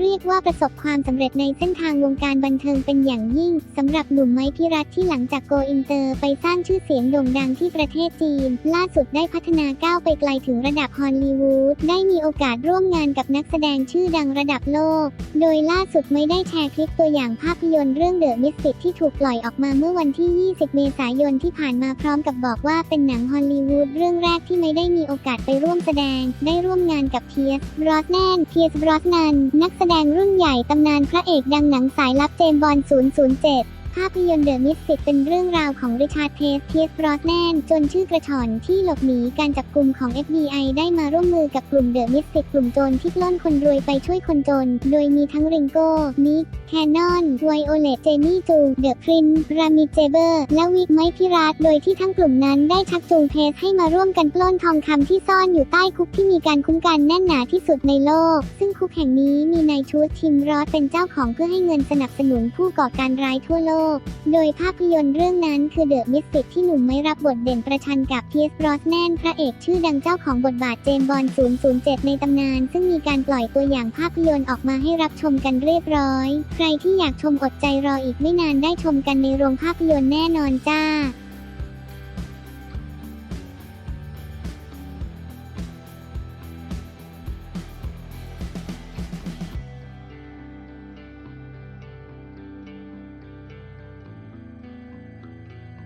เรียกว่าประสบความสำเร็จในเส้นทางวงการบันเทิงเป็นอย่างยิ่งสำหรับหนุ่มไม้พิรัตที่หลังจากโกอินเตอร์ไปสร้างชื่อเสียงโด่งดังที่ประเทศจีน ล่าสุดได้พัฒนาก้าวไปไกลถึงระดับฮอลลีวูดได้มีโอกาสร่วมงานกับนักแสดงชื่อดังระดับโลก โดยล่าสุดไม่ได้แชร์คลิปตัวอย่างภาพยนตร์เรื่องเดอะมิสติที่ถูกปล่อยออกมาเมื่อวันที่ 20 เมษายนที่ผ่านมาพร้อมกับบอกว่าเป็นหนังฮอลลีวูดเรื่องแรกที่ไม่ได้มีโอกาสไปร่วมแสดง ได้ร่วมงานกับเพียสบรอสแนนเพียสบรอสนันนักแสดงรุ่นใหญ่ตำนานพระเอกดังหนังสายลับเจมบอล007 ภาพยนตร์เดอะมิสติเป็นเรื่องราวของริชาร์ดเพสเพียสบรอสแนนจนชื่อกระชอนที่หลบหนีการจับกลุ่มของ FBI ได้มาร่วมมือกับกลุ่มเดอะมิสติกลุ่มโจรที่ปล้นคนรวยไปช่วยคนจน โดยมีทั้งริงโก้ นิก แคนนอน ไวโอเลต เจมี่จู เดอะพริน รามิเจเบอร์ และวิกไมค์พิรัตโดยที่ทั้งกลุ่มนั้นได้ชักจูงเพสให้มาร่วมกันปล้นทองคำที่ซ่อนอยู่ใต้คุกที่มีการคุ้มกันแน่นหนาที่สุดในโลก ซึ่งคุกแห่งนี้มีนายชูดทิมรอสเป็นเจ้าของเพื่อให้เงินสนับสนุนผู้ก่อการร้ายทั่วโลกโดยภาพยนตร์เรื่องนั้นคือเดอะมิสติที่หนุ่มไม่รับบทเด่นประชันกับเพียสบรอสแนนพระเอกชื่อดังเจ้าของบทบาทเจมบอล007 ในตำนาน ซึ่งมีการปล่อยตัวอย่างภาพยนตร์ออกมาให้รับชมกันเรียบร้อย ใครที่อยากชมอดใจรออีกไม่นานได้ชมกันในโรงภาพยนตร์แน่นอนจ้า